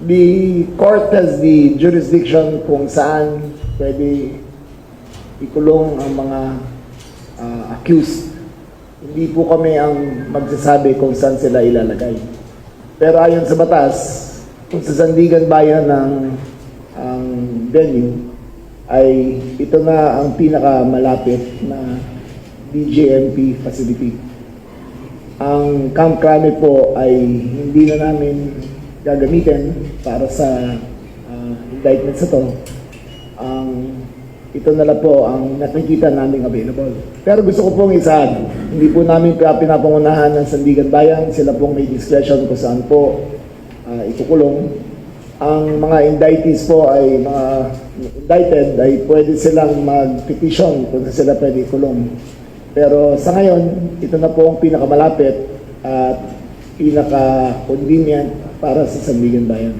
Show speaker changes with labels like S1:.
S1: The court has the jurisdiction kung saan pwede ikulong ang mga ah, accused. Hindi po kami ang magsasabi kung saan sila ilalagay. Pero ayon sa batas, kung sa Sandigan Bayan ng ang venue, ay ito na ang pinakamalapit na DJMP facility. Ang Camp Crame po ay hindi na namin gagamitin para sa ah, indictment sa to. Ang ito na lang po ang nakikita naming available. Pero gusto ko pong isahan, hindi po namin pa pinapangunahan ng Sandigan Bayan, sila pong may discretion kung saan po ah, ikukulong. Ang mga indictees po ay mga indicted ay pwede silang mag-petition kung sila pwede ikulong. Pero sa ngayon, ito na po ang pinakamalapit at pinaka-convenient para sa Sandigan Bayan.